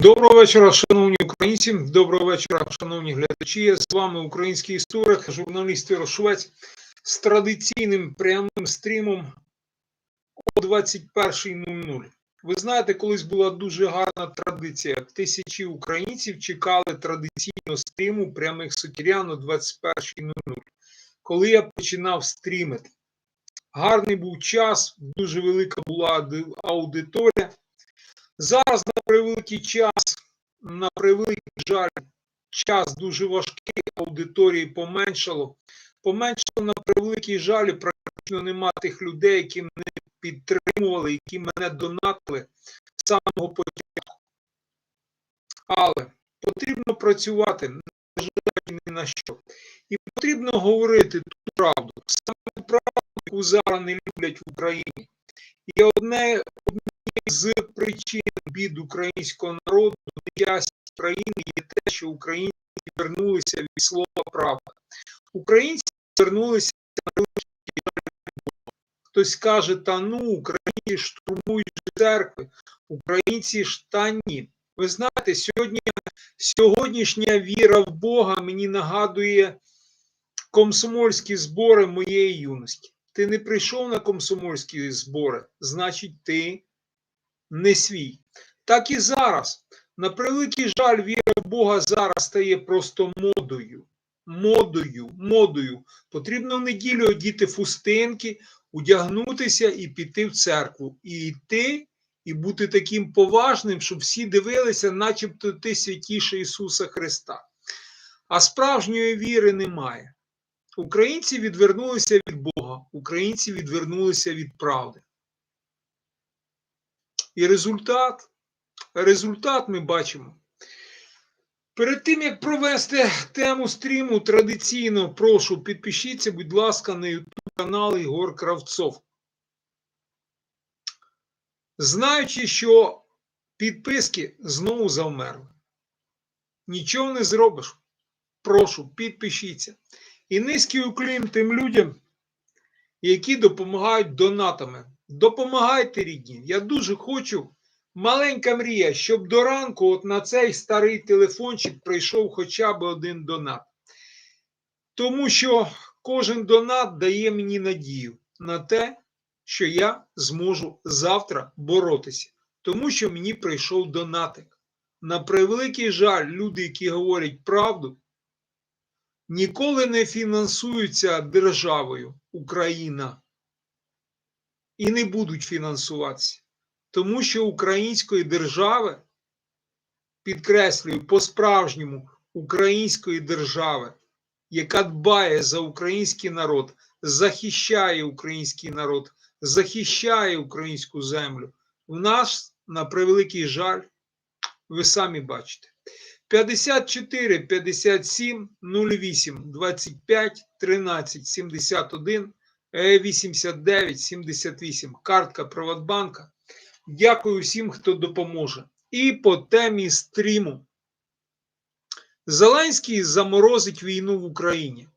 Доброго вечора, шановні українці. Доброго вечора, шановні глядачі. Я З вами український історик, журналіст Ярошовець з традиційним прямим стрімом о 21.00. Ви знаєте, колись була дуже гарна традиція. Тисячі українців чекали традиційно стріму прямих сутірян о 21.00, коли я починав стрімити. Гарний був час, дуже велика була аудиторія. Зараз на превеликий час, на превеликий жаль, час дуже важкий, аудиторії поменшало. Поменшало на превеликий жаль, практично нема тих людей, які мене підтримували, які мене донатили з самого початку. Але потрібно працювати, не зважаючи ні на що. І потрібно говорити ту правду, саме правду, яку зараз не люблять в Україні. І одне, з причин бід українського народу, нещастя країни є те, що українці вернулися від слова правда. Українці вернулися на Бога. Хтось каже, та ну, українці штурмують церкви, українці ж та ні. Ви знаєте, сьогодні, сьогоднішня віра в Бога мені нагадує комсомольські збори моєї юності. Ти не прийшов на комсомольські збори, значить, ти не свій. Так і зараз. На превеликий жаль, віра в Бога зараз стає просто модою. Модою, модою. Потрібно в неділю одіти фустинки, одягнутися і піти в церкву. І йти, і бути таким поважним, щоб всі дивилися, начебто ти святіше Ісуса Христа. А справжньої віри немає. Українці відвернулися від Бога, українці відвернулися від правди. І результат, результат ми бачимо. Перед тим, як провести тему стріму, традиційно прошу підпишіться, будь ласка, на YouTube канал Ігор Кравцов. Знаючи, що підписки знову завмерли. Нічого не зробиш. Прошу, підпишіться. І низький уклін тим людям, які допомагають донатами. Допомагайте рідні. Я дуже хочу. Маленька мрія, щоб до ранку от на цей старий телефончик прийшов хоча б один донат. Тому що кожен донат дає мені надію на те, що я зможу завтра боротися. Тому що мені прийшов донатик. На превеликий жаль, люди, які говорять правду, ніколи не фінансуються державою Україна і не будуть фінансуватися. Тому що української держави, підкреслюю, по-справжньому української держави, яка дбає за український народ, захищає український народ, захищає українську землю, в нас, на превеликий жаль, ви самі бачите. 54 57 08 25 13 71 89 78. Картка Приватбанка. Дякую всім, хто допоможе. І по темі стріму. Зеленський заморозить війну в Україні.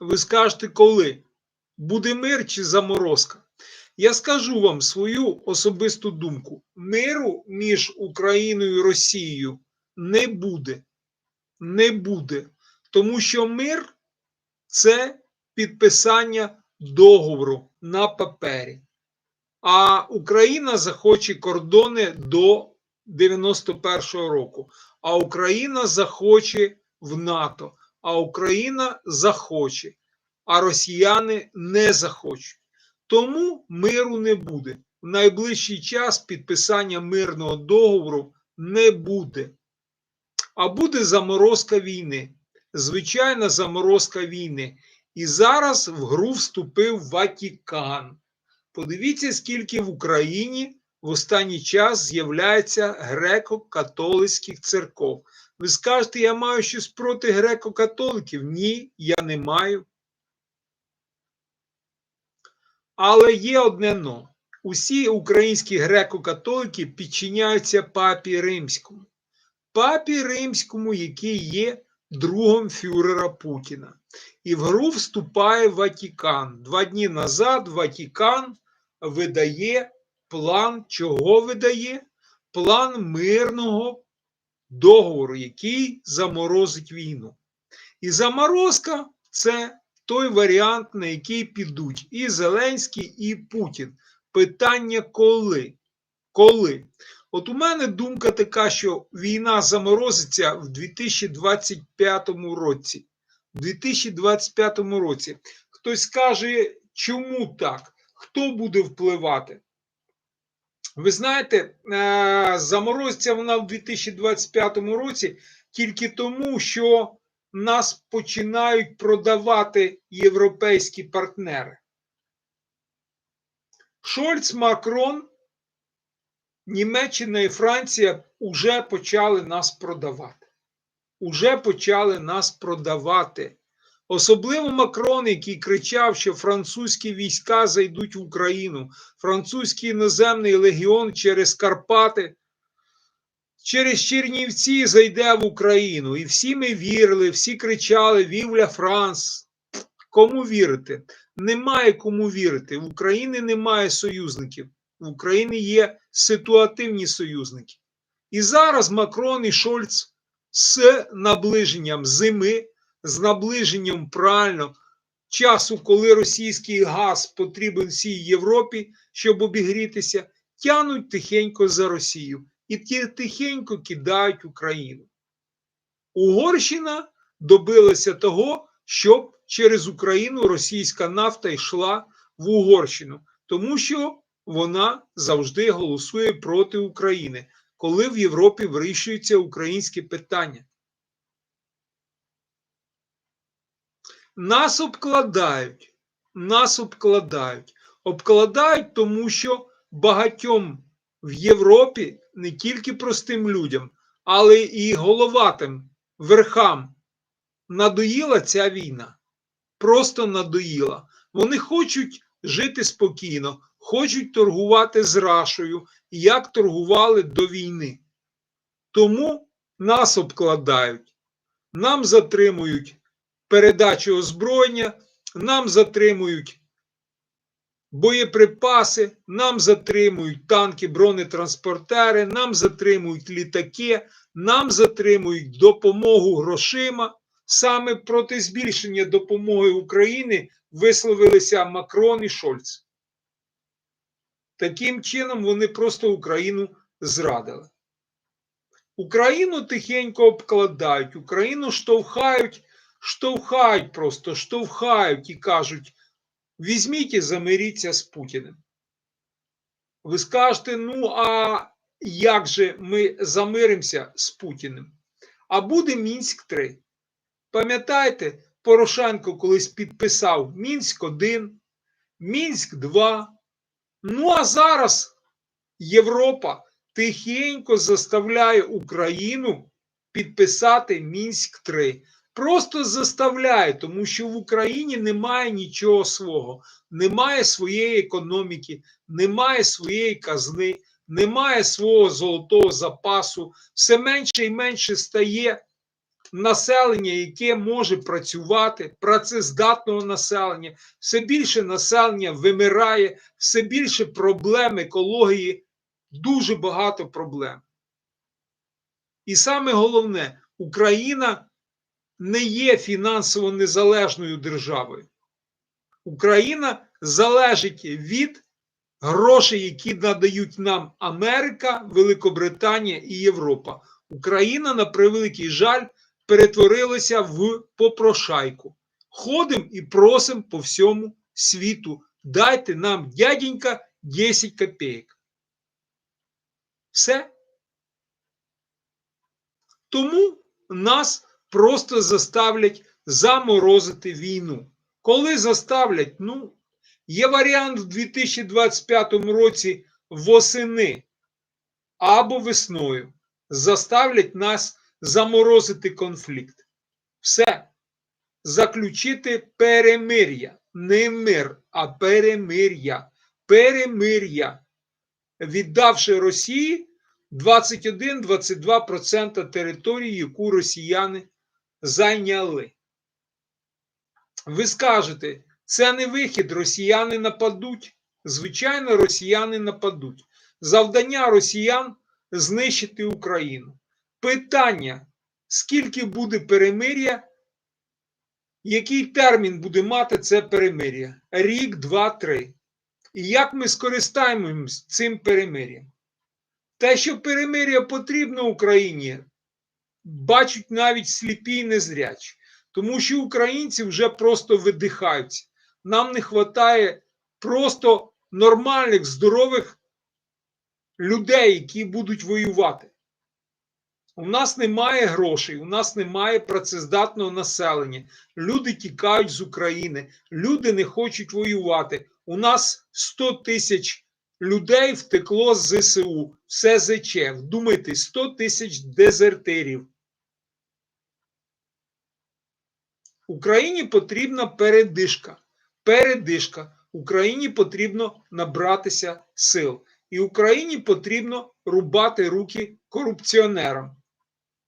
Ви скажете, коли? Буде мир чи заморозка? Я скажу вам свою особисту думку: миру між Україною і Росією не буде. Не буде. Тому що мир це підписання договору на папері. А Україна захоче кордони до 91-го року. А Україна захоче в НАТО. А Україна захоче, а росіяни не захочуть. Тому миру не буде. В найближчий час підписання мирного договору не буде. А буде заморозка війни. Звичайна заморозка війни. І зараз в гру вступив Ватікан. Подивіться, скільки в Україні в останній час з'являється греко-католицьких церков. Ви скажете, я маю щось проти греко-католиків? Ні, я не маю. Але є одне но. Усі українські греко-католики підчиняються папі римському. Папі римському, який є другом фюрера Путіна. І в гру вступає Ватікан. Два дні назад Ватікан видає план, чого видає? План мирного договору, який заморозить війну. І заморозка це той варіант, на який підуть і Зеленський, і Путін. Питання коли? Коли? От у мене думка така, що війна заморозиться в 2025 році. У 2025 році. Хтось скаже, чому так? Хто буде впливати? Ви знаєте, е, заморозиться вона в 2025 році тільки тому, що нас починають продавати європейські партнери. Шольц, Макрон, Німеччина і Франція вже почали нас продавати. Уже почали нас продавати. Особливо Макрон, який кричав, що французькі війська зайдуть в Україну, французький іноземний легіон через Карпати, через Чернівці зайде в Україну. І всі ми вірили, всі кричали: Вівля Франс. Кому вірити? Немає кому вірити. В Україні немає союзників. В Україні є ситуативні союзники. І зараз Макрон і Шольц з наближенням зими, з наближенням правильно часу, коли російський газ потрібен всій Європі, щоб обігрітися, тянуть тихенько за Росію і тихенько кидають Україну. Угорщина добилася того, щоб через Україну російська нафта йшла в Угорщину, тому що вона завжди голосує проти України, коли в Європі вирішується українське питання. Нас обкладають, нас обкладають. Обкладають, тому що багатьом в Європі не тільки простим людям, але і головатим верхам надоїла ця війна. Просто надоїла. Вони хочуть жити спокійно, хочуть торгувати з Рашою, як торгували до війни. Тому нас обкладають, нам затримують передачу озброєння, нам затримують боєприпаси, нам затримують танки, бронетранспортери, нам затримують літаки, нам затримують допомогу грошима. Саме проти збільшення допомоги Україні висловилися Макрон і Шольц. Таким чином, вони просто Україну зрадили. Україну тихенько обкладають, Україну штовхають, штовхають просто, штовхають і кажуть: візьміть і замиріться з Путіним. Ви скажете, ну, а як же ми замиримося з Путіним? А буде Мінськ 3. Пам'ятаєте, Порошенко колись підписав Мінськ 1, Мінськ 2. Ну а зараз Європа тихенько заставляє Україну підписати Мінськ 3. Просто заставляє, тому що в Україні немає нічого свого, немає своєї економіки, немає своєї казни, немає свого золотого запасу. Все менше і менше стає населення, яке може працювати, працездатного населення, все більше населення вимирає, все більше проблем екології, дуже багато проблем. І саме головне, Україна не є фінансово незалежною державою. Україна залежить від грошей, які надають нам Америка, Великобританія і Європа. Україна, на превеликий жаль, перетворилася в попрошайку. Ходимо і просимо по всьому світу. Дайте нам, дяденька, 10 копійок. Все. Тому нас просто заставлять заморозити війну. Коли заставлять, ну, є варіант в 2025 році восени або весною. Заставлять нас заморозити конфлікт. Все. Заключити перемир'я. Не мир, а перемир'я. Перемир'я. Віддавши Росії 21-22% території, яку росіяни зайняли. Ви скажете, це не вихід, росіяни нападуть. Звичайно, росіяни нападуть. Завдання росіян знищити Україну. Питання: скільки буде перемир'я, який термін буде мати це перемир'я? Рік, два, три. І як ми скористаємось цим перемир'ям? Те, що перемир'я потрібно Україні, бачать навіть сліпі і незрячі, тому що українці вже просто видихаються. Нам не вистачає просто нормальних, здорових людей, які будуть воювати. У нас немає грошей, у нас немає працездатного населення. Люди тікають з України, люди не хочуть воювати. У нас 100 тисяч людей втекло з ЗСУ, все ЗЧ. Вдумайтесь, 100 тисяч дезертирів. Україні потрібна передишка. Передишка. Україні потрібно набратися сил. І Україні потрібно рубати руки корупціонерам.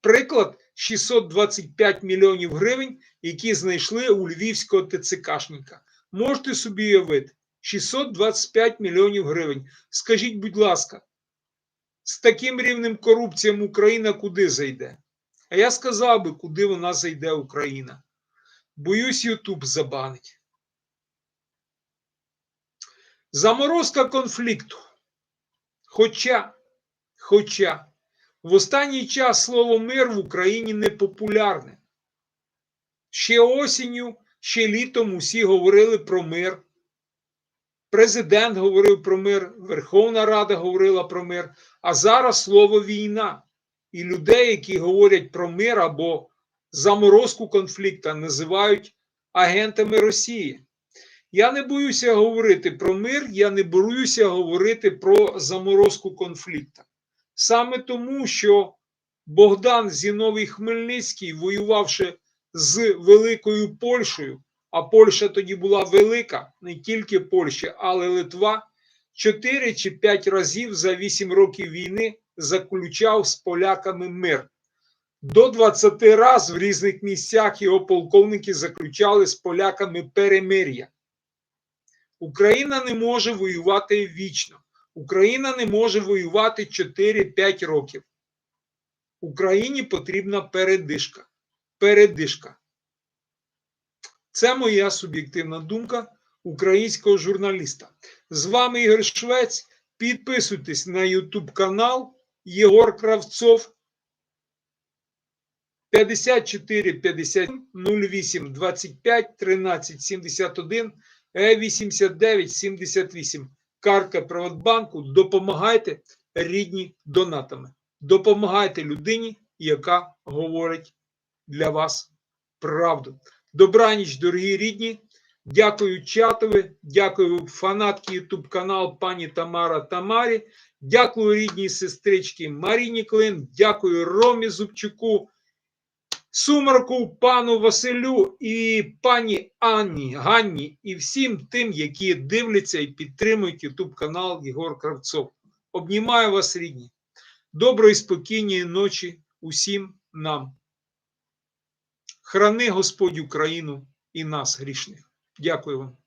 Приклад 625 мільйонів гривень, які знайшли у львівського ТЦКшника. Можете собі уявити, 625 мільйонів гривень. Скажіть, будь ласка, з таким рівнем корупції Україна куди зайде? А я сказав би, куди вона зайде Україна. Боюсь, Ютуб забанить. Заморозка конфлікту. Хоча, хоча, в останній час слово мир в Україні не популярне. Ще осінню, ще літом усі говорили про мир. Президент говорив про мир, Верховна Рада говорила про мир, а зараз слово війна. І людей, які говорять про мир або заморозку конфлікту, називають агентами Росії. Я не боюся говорити про мир, я не боюся говорити про заморозку конфлікту. Саме тому, що Богдан Зіновій Хмельницький, воювавши з Великою Польщею, а Польща тоді була велика, не тільки Польща, але Литва, 4 чи 5 разів за 8 років війни заключав з поляками мир. До 20 разів в різних місцях його полковники заключали з поляками перемир'я. Україна не може воювати вічно. Україна не може воювати 4-5 років. Україні потрібна передишка. Передишка. Це моя суб'єктивна думка українського журналіста. З вами Ігор Швець. Підписуйтесь на YouTube канал Єгор Кравцов 54 50 08 25 13 71 89 78. Картка Приватбанку. Допомагайте рідні донатами. Допомагайте людині, яка говорить для вас правду. Добраніч, дорогі рідні. Дякую чатові, дякую фанатки YouTube канал пані Тамара Тамарі. Дякую рідній сестричці Маріні Клин. Дякую Ромі Зубчуку. Сумарку, пану Василю і пані Анні, Ганні і всім тим, які дивляться і підтримують YouTube канал Єгор Кравцов. Обнімаю вас, рідні. Доброї, спокійної ночі усім нам. Храни Господь Україну і нас, грішних. Дякую вам.